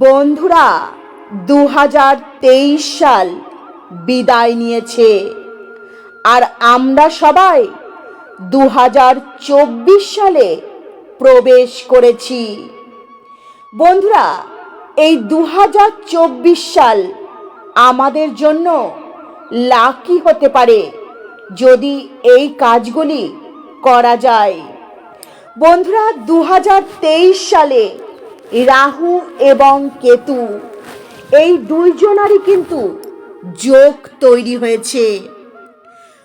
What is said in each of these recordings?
বন্ধুরা দু হাজার তেইশ সাল বিদায় নিয়েছে। আর আমরা সবাই দু হাজার চব্বিশ সালে প্রবেশ করেছি। বন্ধুরা, এই দু হাজার চব্বিশ সাল আমাদের জন্য লাকি হতে পারে যদি এই কাজগুলি করা যায়। বন্ধুরা দু হাজার তেইশ সালে রাহু এবং কেতু। এই দুইজনারই কিন্তু যোগ তৈরি হয়েছে।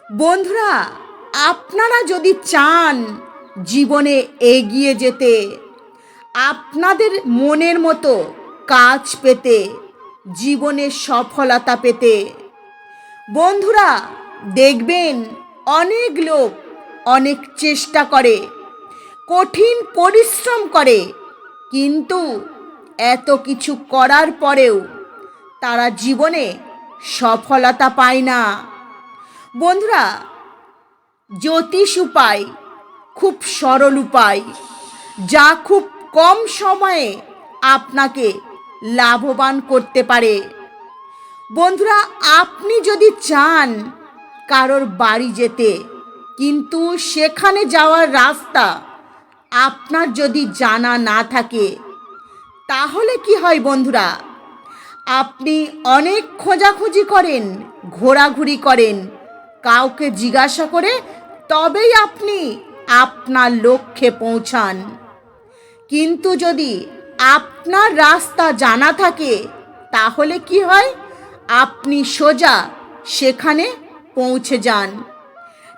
বন্ধুরা, আপনারা যদি চান জীবনে এগিয়ে যেতে, আপনাদের মনের মতো কাজ পেতে, জীবনে সফলতা পেতে, বন্ধুরা, দেখবেন অনেক লোক অনেক চেষ্টা করে, কঠিন পরিশ্রম করে কিন্তু এত কিছু করার পরেও তারা জীবনে সফলতা পায় না। বন্ধুরা, জ্যোতিষ উপায় খুব সরল উপায়, যা খুব কম সময়ে আপনাকে লাভবান করতে পারে। বন্ধুরা, আপনি যদি চান কারোর বাড়ি যেতে, কিন্তু সেখানে যাওয়ার রাস্তা আপনার যদি জানা না থাকে, তাহলে কি হয় বন্ধুরা? আপনি অনেক খোঁজাখুঁজি করেন, ঘোরাঘুরি করেন, কাউকে জিজ্ঞাসা করে তবেই আপনি আপনার লক্ষ্যে পৌঁছান। কিন্তু যদি আপনার রাস্তা জানা থাকে, তাহলে কি হয়? আপনি সোজা সেখানে পৌঁছে যান।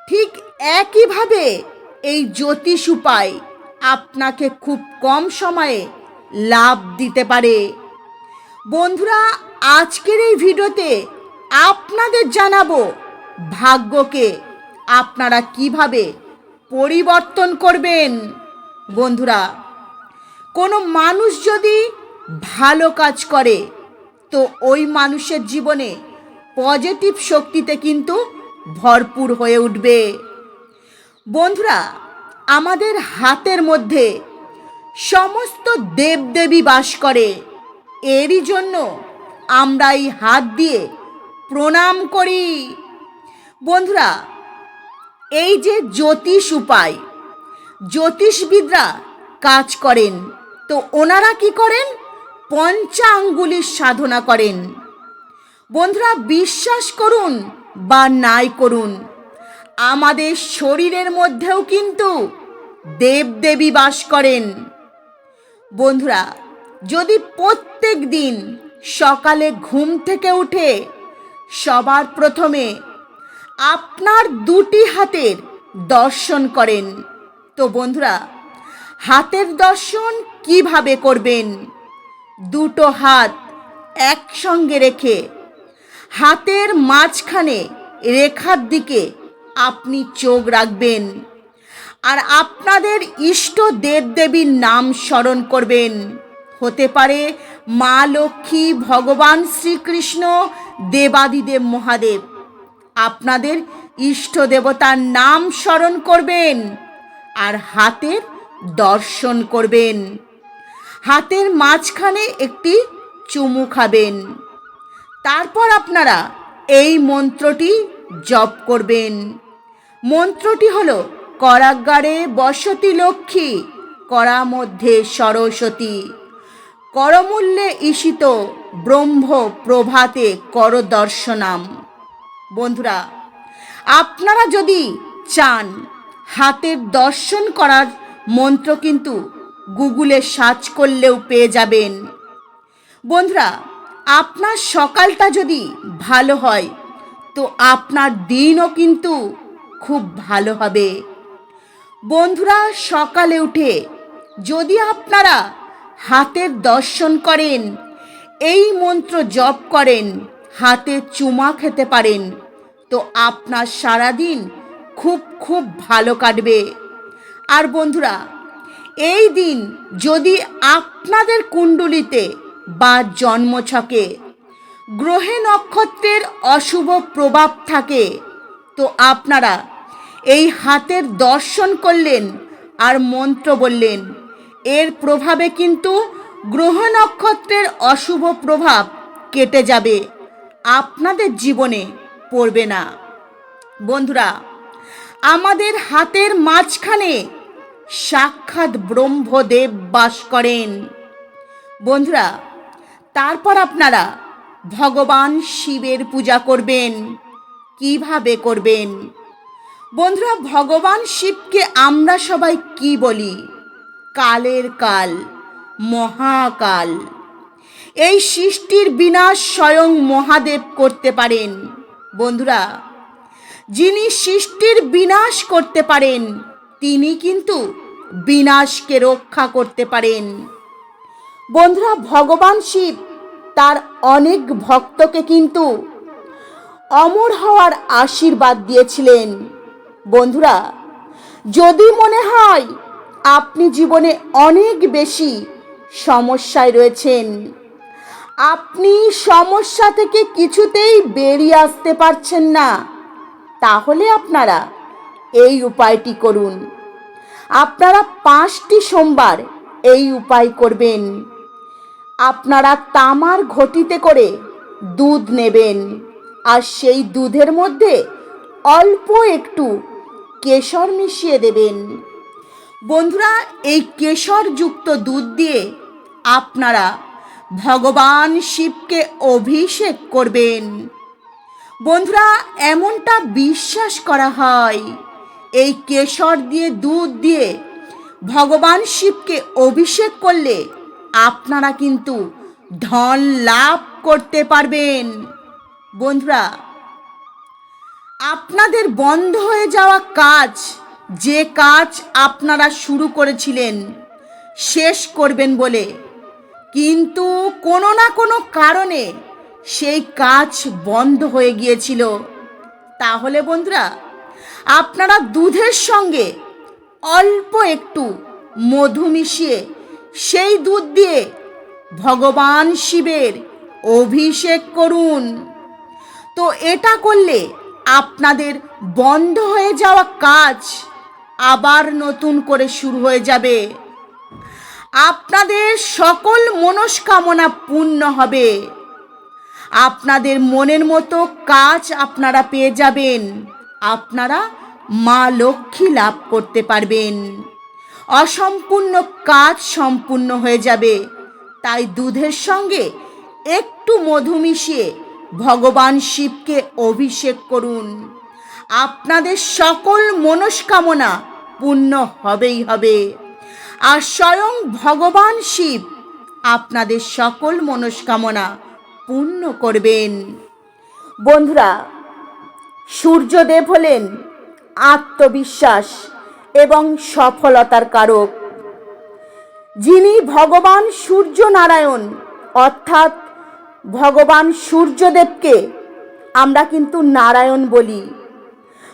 ঠিক একইভাবে এই জ্যোতিষ উপায় আপনাকে খুব কম সময়ে লাভ দিতে পারে। বন্ধুরা, আজকের এই ভিডিওতে আপনাদের জানাব ভাগ্যকে আপনারা কীভাবে পরিবর্তন করবেন। বন্ধুরা, কোনো মানুষ যদি ভালো কাজ করে, তো ওই মানুষের জীবনে পজিটিভ শক্তিতে কিন্তু ভরপুর হয়ে উঠবে। বন্ধুরা আমাদের হাতের মধ্যে সমস্ত দেবদেবী বাস করে। এরই জন্য আমরা এই হাত দিয়ে প্রণাম করি। বন্ধুরা, এই যে জ্যোতিষ উপায়, জ্যোতিষবিদরা কাজ করেন, তো ওনারা কি করেন? পঞ্চাঙ্গুলির সাধনা করেন। বন্ধুরা, বিশ্বাস করুন বা নাই করুন আমাদের শরীরের মধ্যেও কিন্তু দেবদেবী বাস করেন। বন্ধুরা, যদি প্রত্যেক দিন সকালে ঘুম থেকে উঠে সবার প্রথমে আপনার দুটি হাতের দর্শন করেন, তো বন্ধুরা, হাতের দর্শন কীভাবে করবেন? দুটো হাত একসঙ্গে রেখে হাতের মাঝখানে রেখার দিকে আপনি চোখ রাখবেন। আর আপনাদের ইষ্ট দেবদেবীর নাম স্মরণ করবেন। হতে পারে মা লক্ষ্মী, ভগবান শ্রীকৃষ্ণ, দেবাদিদেব মহাদেব। আপনাদের ইষ্ট দেবতার নাম স্মরণ করবেন আর হাতের দর্শন করবেন। হাতের মাঝখানে একটি চুমু খাবেন। তারপর আপনারা এই মন্ত্রটি জপ করবেন। মন্ত্রটি হল করাগারে বসতি লক্ষ্মী, করা মধ্যে সরস্বতী। করমূল্যে ঈশিত ব্রহ্ম প্রভাতে কর দর্শনাম। বন্ধুরা, আপনারা যদি চান হাতের দর্শন করার মন্ত্র কিন্তু গুগলে সার্চ করলেও পেয়ে যাবেন। বন্ধুরা, আপনার সকালটা যদি ভালো হয়, তো আপনার দিনও কিন্তু খুব ভালো হবে। বন্ধুরা, সকালে উঠে যদি আপনারা হাতের দর্শন করেন, এই মন্ত্র জপ করেন, হাতে চুমা খেতে পারেন, তো আপনার সারাদিন খুব খুব ভালো কাটবে। আর বন্ধুরা, এই দিন যদি আপনাদের কুণ্ডলিতে বা জন্মছকে গ্রহে নক্ষত্রের অশুভ প্রভাব থাকে, তো আপনারা এই হাতের দর্শন করলেন আর মন্ত্র বললেন, এর প্রভাবে কিন্তু গ্রহ নক্ষত্রের অশুভ প্রভাব কেটে যাবে। আপনাদের জীবনে পড়বে না। বন্ধুরা, আমাদের হাতের মাঝখানে সাক্ষাৎ ব্রহ্মদেব বাস করেন। বন্ধুরা, তারপর আপনারা ভগবান শিবের পূজা করবেন। কীভাবে করবেন? বন্ধুরা, ভগবান শিবকে আমরা সবাই কি বলি? কালের কাল, মহাকাল। এই সৃষ্টির বিনাশ স্বয়ং মহাদেব করতে পারেন। বন্ধুরা, যিনি সৃষ্টির বিনাশ করতে পারেন, তিনি কিন্তু বিনাশকে রক্ষা করতে পারেন। বন্ধুরা, ভগবান শিব তার অনেক ভক্তকে কিন্তু অমর হওয়ার আশীর্বাদ দিয়েছিলেন। বন্ধুরা, যদি মনে হয় আপনি জীবনে অনেক বেশি সমস্যায় রয়েছেন, আপনি সমস্যা থেকে কিছুতেই বেরিয়ে আসতে পারছেন না, তাহলে আপনারা এই উপায়টি করুন। আপনারা পাঁচটি সোমবার এই উপায় করবেন। আপনারা তামার ঘটিতে করে দুধ নেবেন, আর সেই দুধের মধ্যে অল্প একটু কেশর মিশিয়ে দেবেন। বন্ধুরা, এই কেশরযুক্ত দুধ দিয়ে আপনারা ভগবান শিবকে অভিষেক করবেন। বন্ধুরা, এমনটা বিশ্বাস করা হয়, এই কেশর দিয়ে দুধ দিয়ে ভগবান শিবকে অভিষেক করলে আপনারা কিন্তু ধন লাভ করতে পারবেন। বন্ধুরা আপনাদের বন্ধ হয়ে যাওয়া কাজ, যে কাজ আপনারা শুরু করেছিলেন, শেষ করবেন বলে। কিন্তু কোনো না কোনো কারণে সেই কাজ বন্ধ হয়ে গিয়েছিল। তাহলে বন্ধুরা, আপনারা দুধের সঙ্গে অল্প একটু মধু মিশিয়ে সেই দুধ দিয়ে ভগবান শিবের অভিষেক করুন। তো এটা করলে আপনাদের বন্ধ হয়ে যাওয়া কাজ আবার নতুন করে শুরু হয়ে যাবে। আপনাদের সকল মনস্কামনা পূর্ণ হবে। আপনাদের মনের মতো কাজ আপনারা পেয়ে যাবেন। আপনারা মা লক্ষ্মী লাভ করতে পারবেন। অসম্পূর্ণ কাজ সম্পূর্ণ হয়ে যাবে। তাই দুধের সঙ্গে একটু মধু মিশিয়ে ভগবান শিবকে অভিষেক করুন। আপনাদের সকল মনস্কামনা পূর্ণ হবেই হবে। আর স্বয়ং ভগবান শিব আপনাদের সকল মনস্কামনা পূর্ণ করবেন। বন্ধুরা, সূর্যদেব হলেন আত্মবিশ্বাস এবং সফলতার কারক। যিনি ভগবান সূর্য নারায়ণ অর্থাৎ ভগবান সূর্যদেবকে আমরা কিন্তু নারায়ণ বলি।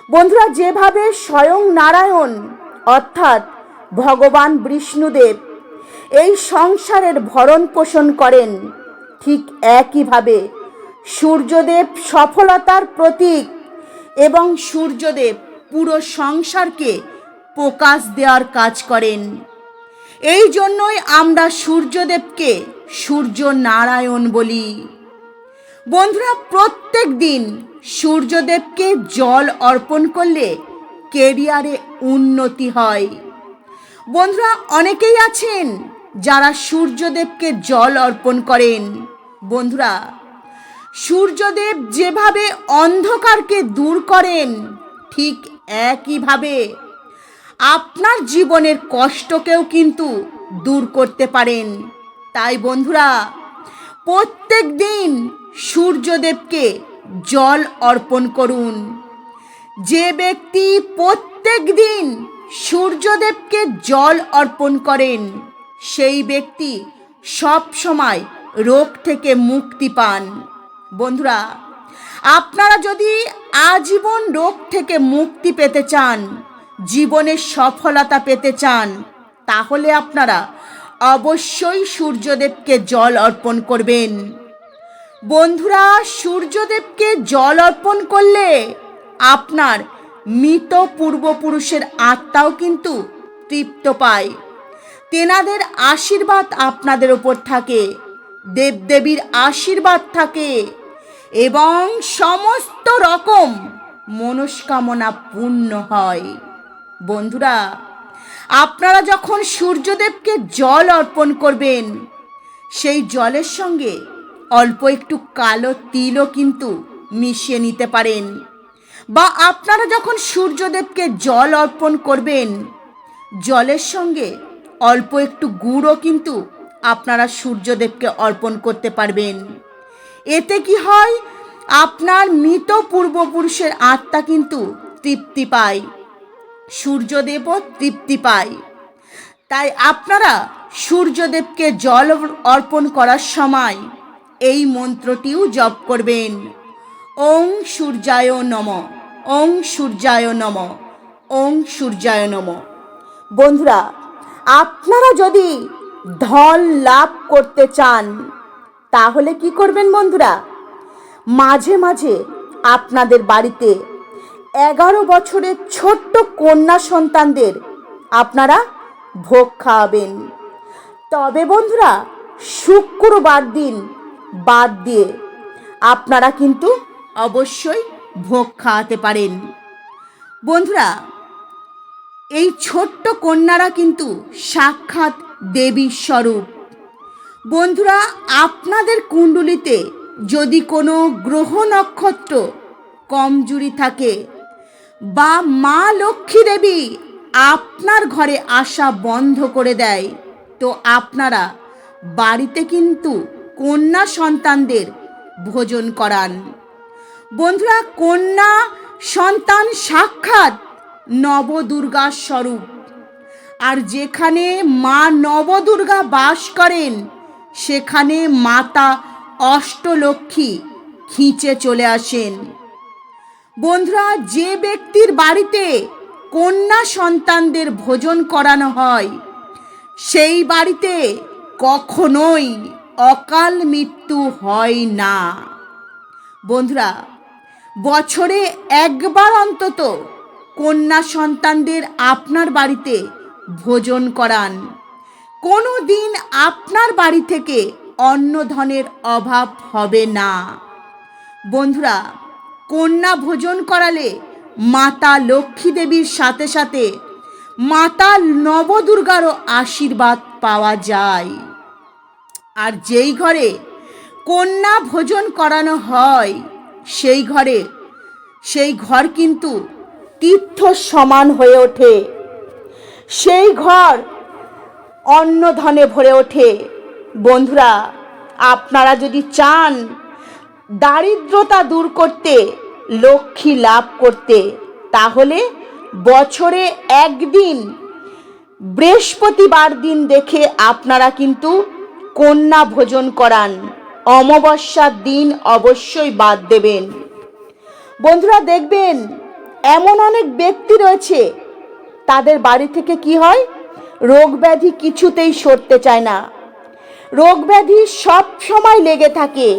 বন্ধুরা, যেভাবে স্বয়ং নারায়ণ, অর্থাৎ ভগবান বিষ্ণুদেব, এই সংসারের ভরণ পোষণ করেন, ঠিক একইভাবে সূর্যদেব সফলতার প্রতীক এবং সূর্যদেব পুরো সংসারকে প্রকাশ দেওয়ার কাজ করেন। এই জন্যই আমরা সূর্যদেবকে সূর্য নারায়ণ বলি। বন্ধুরা, প্রত্যেক দিন সূর্যদেবকে জল অর্পণ করলে কেরিয়ারে উন্নতি হয়। বন্ধুরা, অনেকেই আছেন যারা সূর্যদেবকে জল অর্পণ করেন। বন্ধুরা, সূর্যদেব যেভাবে অন্ধকারকে দূর করেন, ঠিক একইভাবে আপনার জীবনের কষ্টকেও কিন্তু দূর করতে পারেন। তাই বন্ধুরা, প্রত্যেক দিন সূর্যদেবকে জল অর্পণ করুন। যে ব্যক্তি প্রত্যেক দিন সূর্যদেবকে জল অর্পণ করেন, সেই ব্যক্তি সব সময় রোগ থেকে মুক্তি পান। বন্ধুরা, আপনারা যদি আজীবন রোগ থেকে মুক্তি পেতে চান জীবনে সফলতা পেতে চান, তাহলে আপনারা অবশ্যই সূর্যদেবকে জল অর্পণ করবেন। বন্ধুরা, সূর্যদেবকে জল অর্পণ করলে আপনার মৃত পূর্বপুরুষের আত্মাও কিন্তু তৃপ্ত পায়। তেনাদের আশীর্বাদ আপনাদের ওপর থাকে, দেবদেবীর আশীর্বাদ থাকে এবং সমস্ত রকম মনস্কামনা পূর্ণ হয়। বন্ধুরা আপনারা যখন সূর্যদেবকে জল অর্পণ করবেন, সেই জলের সঙ্গে অল্প একটু কালো তিলও কিন্তু মিশিয়ে নিতে পারেন। বা আপনারা যখন সূর্যদেবকে জল অর্পণ করবেন, জলের সঙ্গে অল্প একটু গুড়ও কিন্তু আপনারা সূর্যদেবকে অর্পণ করতে পারবেন। এতে কি হয়, আপনার মৃত পূর্বপুরুষের আত্মা কিন্তু তৃপ্তি পায়। সূর্যদেবও তৃপ্তি পায়। তাই আপনারা সূর্যদেবকে জল অর্পণ করার সময় এই মন্ত্রটিও জপ করবেন। ওং সূর্যায় নম, ওং সূর্যায় নম, ওং সূর্যায় নম। বন্ধুরা, আপনারা যদি ধন লাভ করতে চান, তাহলে কি করবেন বন্ধুরা? মাঝে মাঝে আপনাদের বাড়িতে এগারো বছরের ছোট্ট কন্যা সন্তানদের আপনারা ভোগ খাওয়াবেন। তবে বন্ধুরা, শুক্রবার দিন বাদ দিয়ে আপনারা কিন্তু অবশ্যই ভোগ খাওয়াতে পারেন। বন্ধুরা, এই ছোট্ট কন্যারা কিন্তু সাক্ষাৎ দেবীর স্বরূপ। বন্ধুরা, আপনাদের কুণ্ডলিতে যদি কোনো গ্রহ নক্ষত্র কমজুরি থাকে বা মা লক্ষ্মী দেবী আপনার ঘরে আসা বন্ধ করে দেয়। তো আপনারা বাড়িতে কিন্তু কন্যা সন্তানদের ভোজন করান। বন্ধুরা, কন্যা সন্তান সাক্ষাৎ নবদুর্গার স্বরূপ। আর যেখানে মা নবদুর্গা বাস করেন, সেখানে মাতা অষ্টলক্ষ্মী খিঁচে চলে আসেন। বন্ধুরা, যে ব্যক্তির বাড়িতে কন্যা সন্তানদের ভোজন করানো হয়, সেই বাড়িতে কখনোই অকাল মৃত্যু হয় না। বন্ধুরা, বছরে একবার অন্তত কন্যা সন্তানদের আপনার বাড়িতে ভোজন করান। কোনো দিন আপনার বাড়ি থেকে অন্ন ধনের অভাব হবে না। বন্ধুরা কন্যা ভোজন করালে মাতা লক্ষ্মী দেবীর সাথে সাথে মাতা নবদুর্গারও আশীর্বাদ পাওয়া যায়। আর যেই ঘরে কন্যা ভোজন করানো হয়, সেই ঘরে, সেই ঘর কিন্তু তীর্থ সমান হয়ে ওঠে। সেই ঘর অন্ন ধনে ভরে ওঠে। বন্ধুরা, আপনারা যদি চান দারিদ্রতা দূর করতে লক্ষ্মী লাভ করতে। তাহলে বছরে একদিন, বৃহস্পতিবার দিন দেখে আপনারা কিন্তু কন্যা ভোজন করান। অমাবস্যার দিন অবশ্যই বাদ দেবেন। বন্ধুরা, দেখবেন এমন অনেক ব্যক্তি রয়েছে, তাদের বাড়ি থেকে কি হয়? রোগ ব্যাধি কিছুতেই সরতে চায় না। রোগ ব্যাধি সব সময় লেগে থাকে।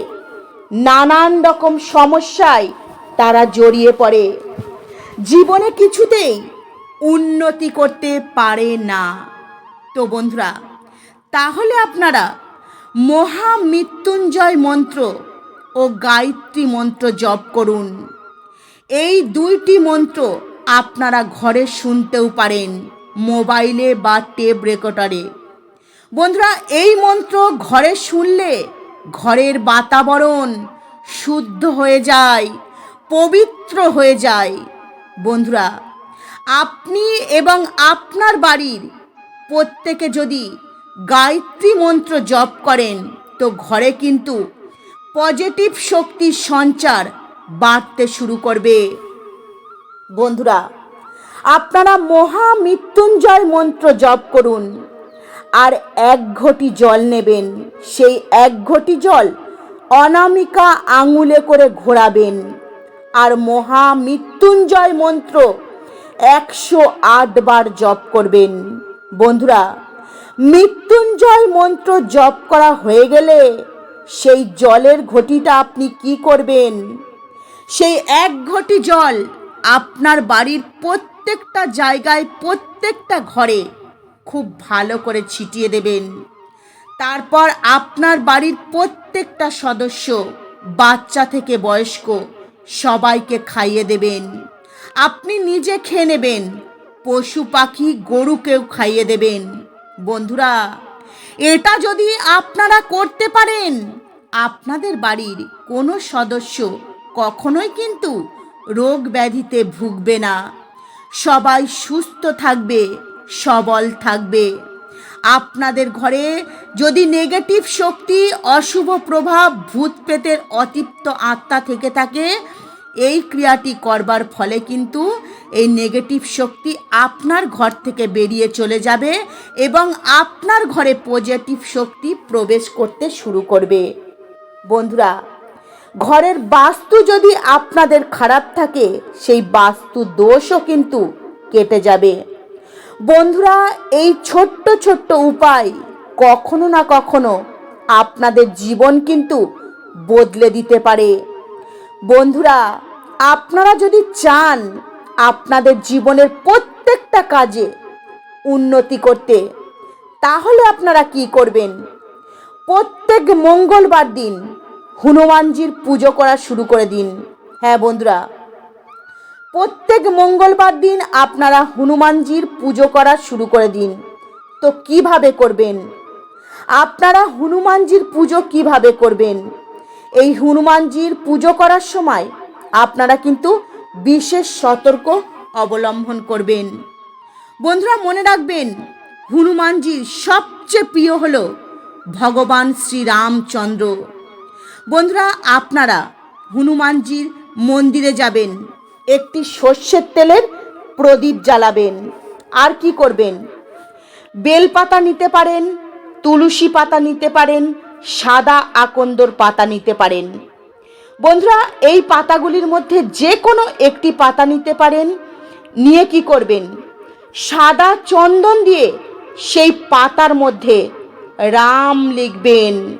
নানান রকম সমস্যায় তারা জড়িয়ে পড়ে। জীবনে কিছুতেই উন্নতি করতে পারে না। তো বন্ধুরা, তাহলে আপনারা মহামৃত্যুঞ্জয় মন্ত্র ও গায়ত্রী মন্ত্র জপ করুন। এই দুইটি মন্ত্র আপনারা ঘরে শুনতেও পারেন মোবাইলে বা টেপ রেকর্ডারে। বন্ধুরা, এই মন্ত্র ঘরে শুনলে ঘরের বাতাবরণ শুদ্ধ হয়ে যায় পবিত্র হয়ে যায়। বন্ধুরা, আপনি এবং আপনার বাড়ির প্রত্যেকে যদি গায়ত্রী মন্ত্র জপ করেন, তো ঘরে কিন্তু পজিটিভ শক্তির সঞ্চার বাড়তে শুরু করবে। বন্ধুরা, আপনারা মহামৃত্যুঞ্জয় মন্ত্র জপ করুন, আর এক ঘটি জল নেবেন। সেই এক ঘটি জল অনামিকা আঙুলে করে ঘোরাবেন। আর মহামৃত্যুঞ্জয় মন্ত্র একশো আট বার জপ করবেন। বন্ধুরা, মৃত্যুঞ্জয় মন্ত্র জপ করা হয়ে গেলে সেই জলের ঘটিটা আপনি কি করবেন? সেই এক ঘটি জল আপনার বাড়ির প্রত্যেকটা জায়গায়, প্রত্যেকটা ঘরে খুব ভালো করে ছিটিয়ে দেবেন। তারপর আপনার বাড়ির প্রত্যেকটা সদস্য, বাচ্চা থেকে বয়স্ক সবাইকে খাইয়ে দেবেন। আপনি নিজে খেয়ে নেবেন। পশু পাখি গরুকেও খাইয়ে দেবেন। বন্ধুরা, এটা যদি আপনারা করতে পারেন, আপনাদের বাড়ির কোনো সদস্য কখনোই কিন্তু রোগ ব্যাধিতে ভুগবে না। সবাই সুস্থ থাকবে, সবল থাকবে। আপনাদের ঘরে যদি নেগেটিভ শক্তি, অশুভ প্রভাব, ভূত প্রেতের অতিপ্ত আত্মা থেকে থাকে, এই ক্রিয়াটি করবার ফলে কিন্তু এই নেগেটিভ শক্তি আপনার ঘর থেকে বেরিয়ে চলে যাবে এবং আপনার ঘরে পজিটিভ শক্তি প্রবেশ করতে শুরু করবে। বন্ধুরা, ঘরের বাস্তু যদি আপনাদের খারাপ থাকে, সেই বাস্তু দোষও কিন্তু কেটে যাবে। বন্ধুরা, এই ছোট্ট ছোট্ট উপায় কখনো না কখনো আপনাদের জীবন কিন্তু বদলে দিতে পারে। বন্ধুরা, আপনারা যদি চান আপনাদের জীবনের প্রত্যেকটা কাজে উন্নতি করতে, তাহলে আপনারা কি করবেন? প্রত্যেক মঙ্গলবার দিন হনুমানজির পুজো করা শুরু করে দিন। হ্যাঁ বন্ধুরা। প্রত্যেক মঙ্গলবার দিন আপনারা হনুমানজির পুজো করা শুরু করে দিন। তো কীভাবে করবেন? আপনারা হনুমানজির পুজো কীভাবে করবেন? এই হনুমানজির পুজো করার সময় আপনারা কিন্তু বিশেষ সতর্ক অবলম্বন করবেন। বন্ধুরা, মনে রাখবেন, হনুমানজির সবচেয়ে প্রিয় হল ভগবান শ্রীরামচন্দ্র। বন্ধুরা, আপনারা হনুমানজির মন্দিরে যাবেন। একটি সর্ষের তেলের প্রদীপ জ্বালাবেন। আর কি করবেন? বেলপাতা নিতে পারেন, তুলসী পাতা নিতে পারেন, সাদা আকন্দর পাতা নিতে পারেন। বন্ধুরা, এই পাতাগুলির মধ্যে যে কোনো একটি পাতা নিতে পারেন। নিয়ে কি করবেন? সাদা চন্দন দিয়ে সেই পাতার মধ্যে রাম লিখবেন।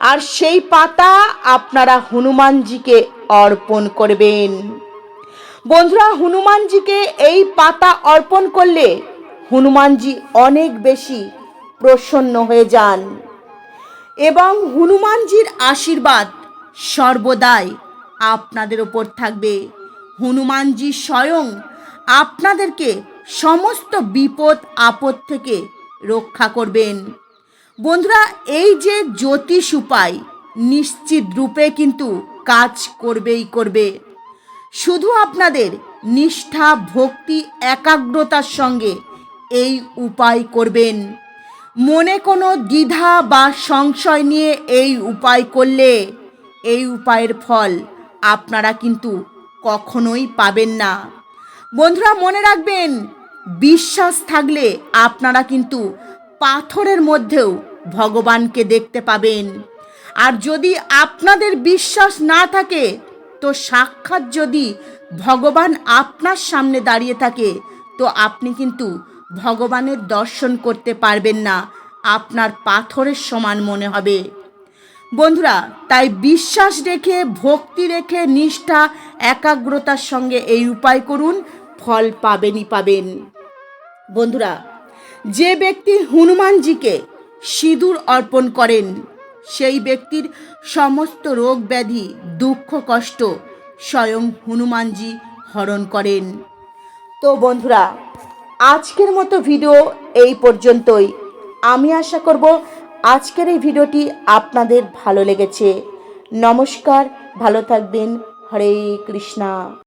আর সেই পাতা আপনারা হনুমানজিকে অর্পণ করবেন। বন্ধুরা, হনুমানজিকে এই পাতা অর্পণ করলে হনুমানজি অনেক বেশি প্রসন্ন হয়ে যান এবং হনুমানজির আশীর্বাদ সর্বদাই আপনাদের ওপর থাকবে। হনুমানজি স্বয়ং আপনাদেরকে সমস্ত বিপদ, আপদ থেকে রক্ষা করবেন। বন্ধুরা, এই যে জ্যোতিষ উপায় নিশ্চিত রূপে কিন্তু কাজ করবেই করবে। শুধু আপনাদের, নিষ্ঠা, ভক্তি, একাগ্রতার সঙ্গে এই উপায় করবেন। মনে কোনো দ্বিধা বা সংশয় নিয়ে এই উপায় করলে এই উপায়ের ফল আপনারা কিন্তু কখনোই পাবেন না। বন্ধুরা, মনে রাখবেন, বিশ্বাস থাকলে আপনারা কিন্তু পাথরের মধ্যেও ভগবানকে দেখতে পাবেন। আর যদি আপনাদের বিশ্বাস না থাকে তো সাক্ষাৎ যদি ভগবান আপনার সামনে দাঁড়িয়ে থাকে, তো আপনি কিন্তু ভগবানের দর্শন করতে পারবেন না। আপনার পাথরের সমান মনে হবে। বন্ধুরা, তাই বিশ্বাস রেখে, ভক্তি রেখে, নিষ্ঠা, একাগ্রতার সঙ্গে এই উপায় করুন, ফল পাবেনই পাবেন। বন্ধুরা, যে ব্যক্তি হনুমানজিকে সিঁদুর অর্পণ করেন সেই ব্যক্তির সমস্ত রোগ ব্যাধি, দুঃখ, কষ্ট স্বয়ং হনুমানজি হরণ করেন। তো বন্ধুরা, আজকের মতো ভিডিও এই পর্যন্তই। আমি আশা করব আজকের এই ভিডিওটি আপনাদের ভালো লেগেছে। নমস্কার, ভালো থাকবেন। হরে কৃষ্ণা।